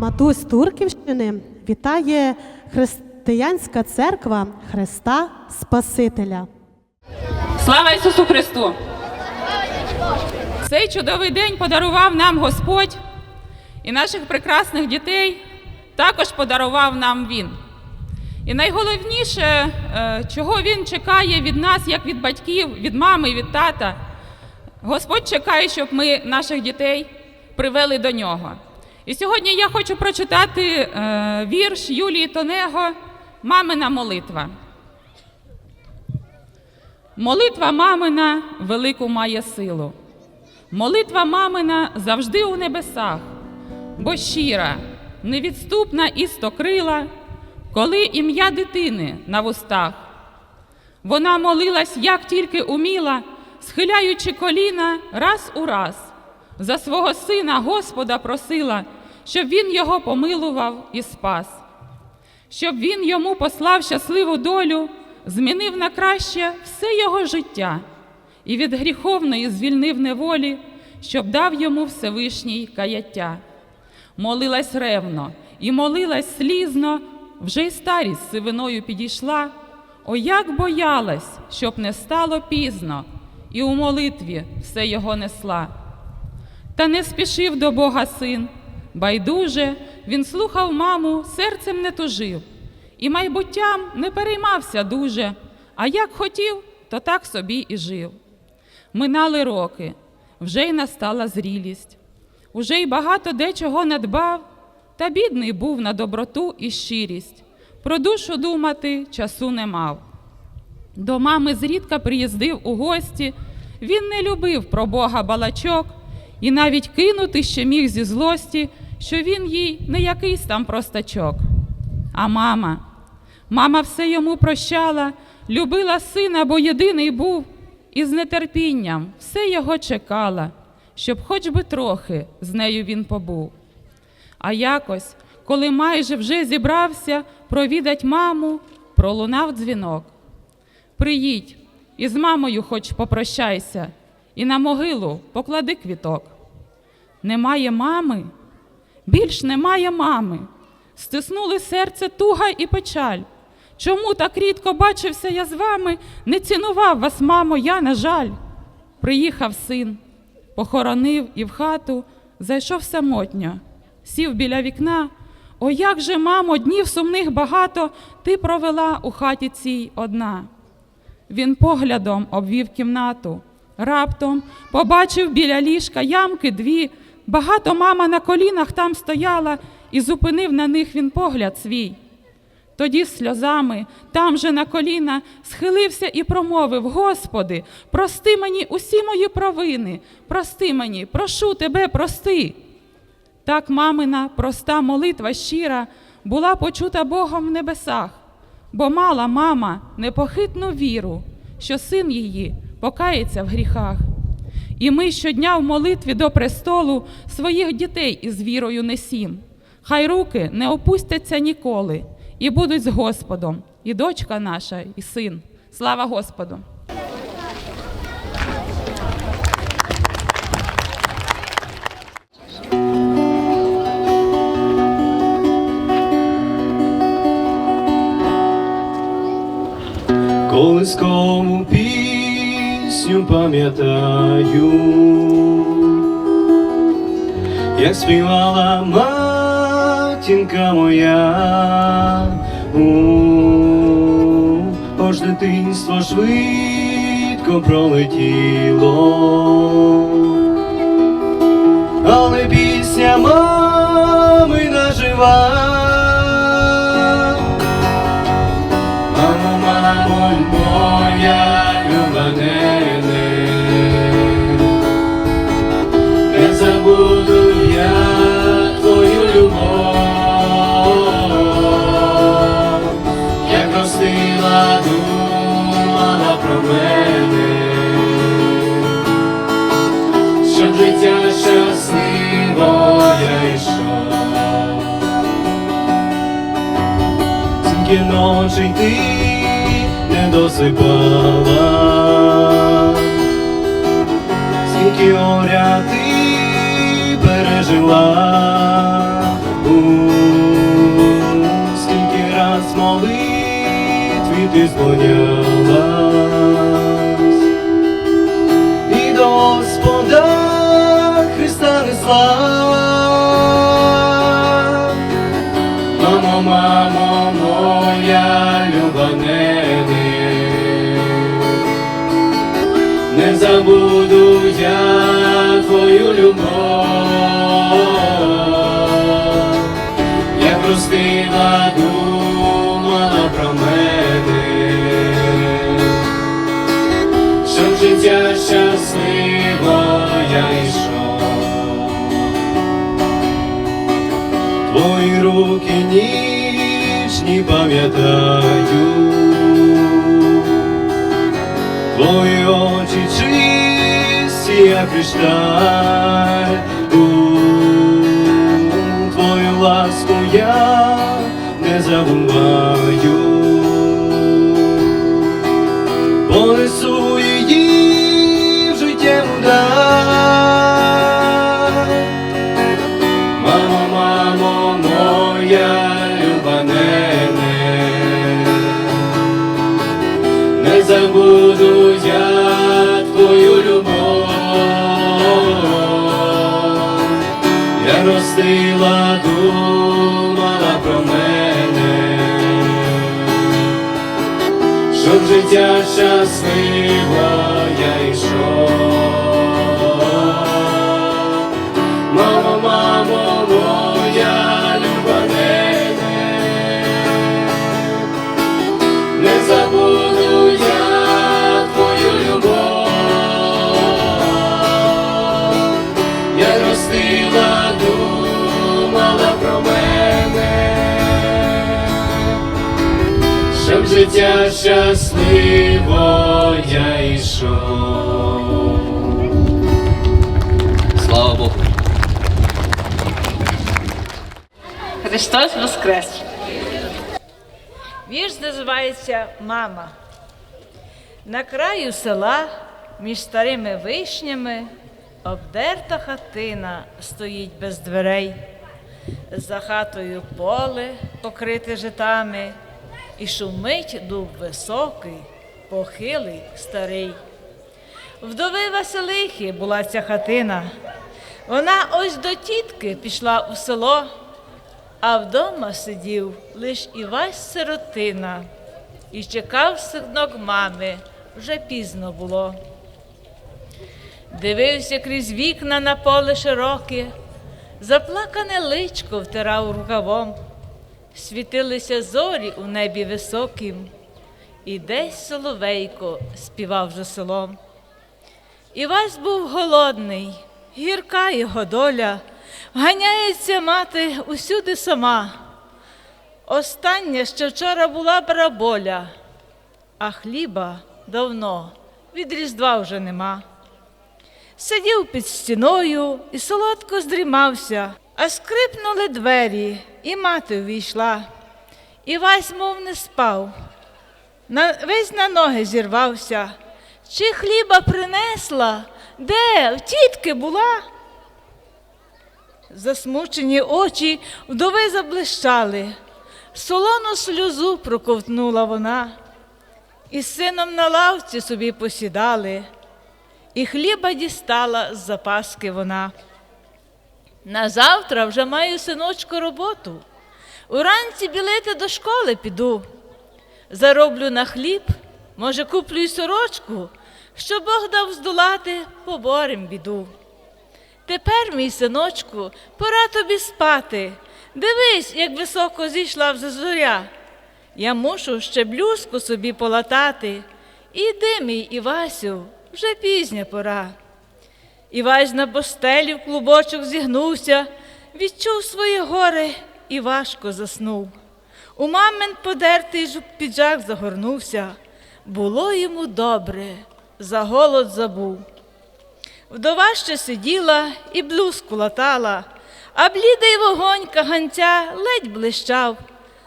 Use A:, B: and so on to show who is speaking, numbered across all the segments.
A: матусь Турківщини вітає Християнська церква Христа Спасителя.
B: Слава Ісусу Христу! Цей чудовий день подарував нам Господь і наших прекрасних дітей також подарував нам Він. І найголовніше, е, чого Він чекає від нас, як від батьків, від мами від тата, Господь чекає, щоб ми наших дітей привели до нього. І сьогодні я хочу прочитати е, вірш Юлії Тонего Мамина молитва. Молитва мамина велику має силу. Молитва мамина завжди у небесах, бо щира, невідступна і стокрила, коли ім'я дитини на вустах. Вона молилась, як тільки уміла, схиляючи коліна раз у раз. За свого сина Господа просила, щоб він його помилував і спас щоб він йому послав щасливу долю, змінив на краще все його життя і від гріховної звільнив неволі, щоб дав йому Всевишній каяття. Молилась ревно і молилась слізно, вже й старість сивиною підійшла. О, як боялась, щоб не стало пізно, і у молитві все його несла. Та не спішив до Бога син. Байдуже він слухав маму, серцем не тужив, і майбуттям не переймався дуже, а як хотів, то так собі і жив. Минали роки, вже й настала зрілість, уже й багато дечого надбав, та бідний був на доброту і щирість. Про душу думати часу не мав. До мами зрідка приїздив у гості. Він не любив про Бога балачок і навіть кинути ще міг зі злості, що він їй не якийсь там простачок. А мама, мама все йому прощала, любила сина, бо єдиний був, і з нетерпінням все його чекала, щоб хоч би трохи з нею він побув. А якось, коли майже вже зібрався провідать маму, пролунав дзвінок. Приїдь і з мамою хоч попрощайся, і на могилу поклади квіток. Немає мами, більш немає мами. Стиснули серце туга і печаль. Чому так рідко бачився я з вами, не цінував вас, мамо, я, на жаль. Приїхав син, похоронив і в хату, зайшов самотньо, сів біля вікна. О, як же, мамо, днів сумних багато ти провела у хаті цій одна. Він поглядом обвів кімнату. Раптом побачив біля ліжка ямки дві. Багато мама на колінах там стояла, і зупинив на них він погляд свій. Тоді сльозами, там же на коліна, схилився і промовив: Господи, прости мені усі мої провини, прости мені, прошу тебе, прости. Так мамина проста молитва щира була почута Богом в небесах, бо мала мама непохитну віру, що син її покається в гріхах. І ми щодня в молитві до престолу своїх дітей із вірою несім. Хай руки не опустяться ніколи, і будуть з Господом, і дочка наша, і син. Слава Господу!
C: Колискову пісню пам'ятаю, як співала матінка моя, ож дитинство швидко пролетіло, але пісня мами нажива. Про мене, щоб життя щасливо я йшов. Тільки ночі ти не досипала, скільки горя ти пережила ти склонялась і до Господа Христа несла. Мамо, мамо, моя люба нене, не забуду я твою любов, як простила, думала про мене, життя щасливо я йшов. Твої руки ніжні пам'ятаю, Твої очі чисті, як кришталь, Твою ласку я не забуваю, я ростила, думала про мене, щоб життя щасливо життя щасливо я йшов. Слава Богу.
D: Христос Воскрес! Вірш називається Мама. На краю села між старими вишнями обдерта хатина стоїть без дверей. За хатою поле покрите житами, і шумить дуб високий, похилий старий. Вдови Василихи була ця хатина. Вона ось до тітки пішла у село, а вдома сидів лиш Івась сиротина і чекав синок мами, вже пізно було. Дивився крізь вікна на поле широке, заплакане личко втирав рукавом, світилися зорі у небі високім, і десь соловейко співав за селом. Івась був голодний, гірка його доля, ганяється мати усюди сама. Остання, що вчора була бараболя, а хліба давно від Різдва вже нема. Сидів під стіною і солодко здрімався, а скрипнули двері, і мати увійшла. Івась, мов не спав, на, весь на ноги зірвався. Чи хліба принесла? Де? В тітки була? Засмучені очі вдови заблищали, солону сльозу проковтнула вона, і з сином на лавці собі посідали, і хліба дістала з запаски вона. Назавтра вже маю синочку роботу. Уранці білити до школи піду. Зароблю на хліб, може, куплю й сорочку, що Бог дав здолати, поборем біду. Тепер, мій синочку, пора тобі спати. Дивись, як високо зійшла вже зоря. Я мушу ще блюзку собі полатати. Іди, мій Івасю, вже пізня пора. Івась на постелі в клубочок зігнувся, відчув своє горе і важко заснув. У мамин подертий піджак загорнувся. Було йому добре, за голод забув. Вдова ще сиділа і блузку латала, а блідий вогонь каганця ледь блищав.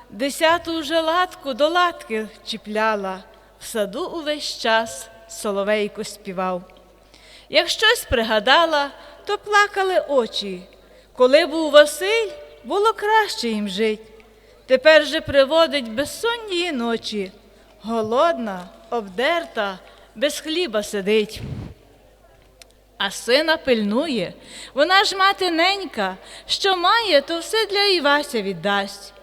D: Десяту вже латку до латки чіпляла, в саду увесь час соловейко співав. Як щось пригадала, то плакали очі. Коли був Василь, було краще їм жить. Тепер же приводить безсонні ночі. голодна, обдерта, без хліба сидить. А сина пильнує, вона ж мати ненька, що має, то все для Івася віддасть.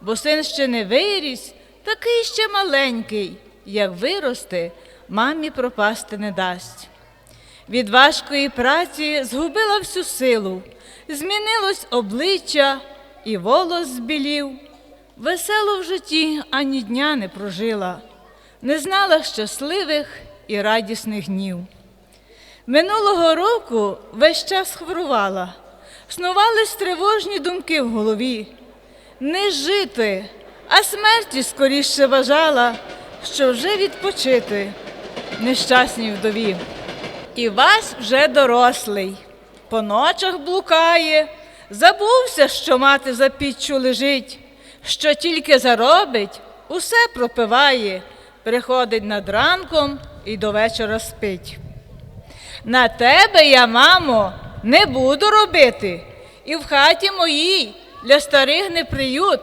D: Бо син ще не виріс, такий ще маленький, як виросте, мамі пропасти не дасть. Від важкої праці згубила всю силу, змінилось обличчя і волос збілів. Весело в житті ані дня не прожила, не знала щасливих і радісних днів. Минулого року весь час хворувала, снувались тривожні думки в голові. Не жити, а смерті скоріше бажала, що вже відпочити нещасній вдові. І Вась вже дорослий, по ночах блукає, забувся, що мати за піччю лежить, що тільки заробить, усе пропиває, приходить над ранком і до вечора спить. На тебе я, мамо, не буду робити, і в хаті моїй для старих не приют.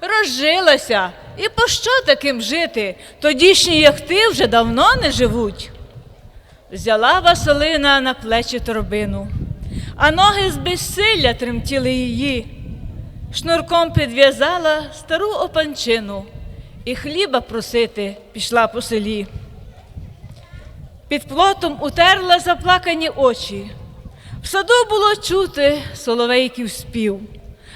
D: Розжилася, і по що таким жити? Тодішні, як ти, вже давно не живуть. Взяла Василина на плечі торбину, а ноги з безсилля тремтіли її. Шнурком підв'язала стару опанчину і хліба просити пішла по селі. Під плотом утерла заплакані очі. В саду було чути соловейків спів.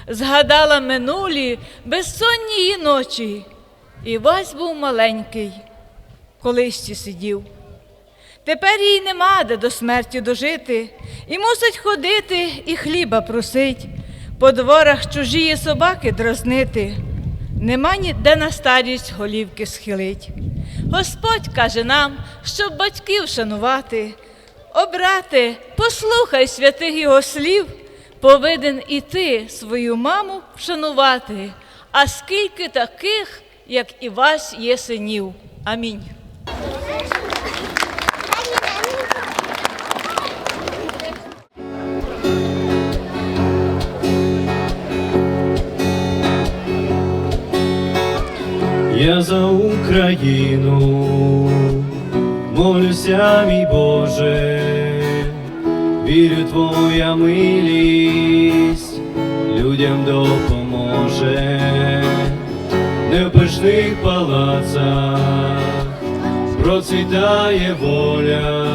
D: Згадала минулі безсонні її ночі. І Вась був маленький, колись сидів. Тепер їй нема де до смерті дожити, і мусить ходити і хліба просить, по дворах чужії собаки дразнити, нема ніде на старість голівки схилить. Господь каже нам, щоб батьків шанувати. О, брате, послухай святих його слів, повинен і ти свою маму вшанувати. А скільки таких, як і вас, є синів. Амінь.
C: Я за Україну молюся, мій Боже, вірю, твоя милість людям допоможе, не в пишних палацах процвітає воля,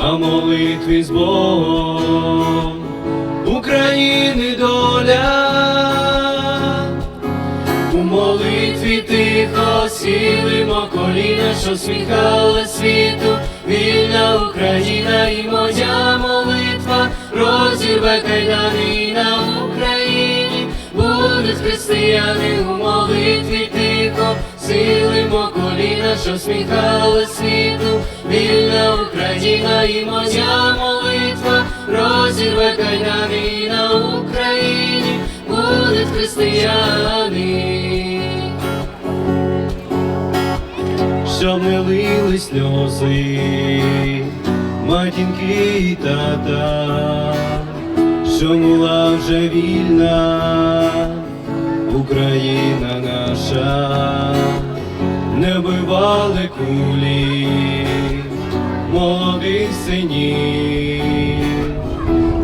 C: а молитві з Богом України доля. Тихо сілимо коліна, що сміхала світу, вільна Україна і моя молитва. Розірве кайдани на Україні, будуть християни у молитві тихо, сілимо коліна, що сміхала світу, вільна Україна і моя молитва. Розірве кайдани на Україні, будуть християни. Щоб не лили сльози, матінки і тата, що була вже вільна, Україна наша, не вбивали кулі молодих синів,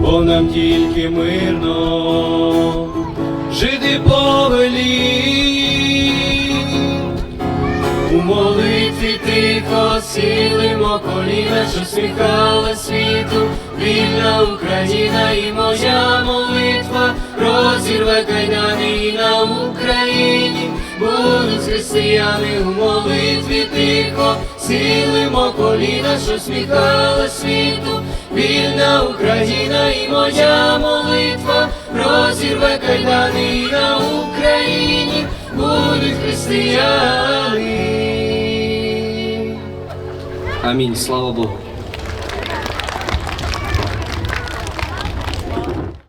C: бо нам тільки мирно жити повелі. У молитві тихо сілимо коліна, що сміхала світу, вільна Україна і моя молитва розірве кайдани на Україні, будуть християни у молитві тихо, сілимо коліна, що сміхала світу, вільна Україна і моя молитва розірве кайдани на Україні, будуть християни.
E: Амінь, слава Богу.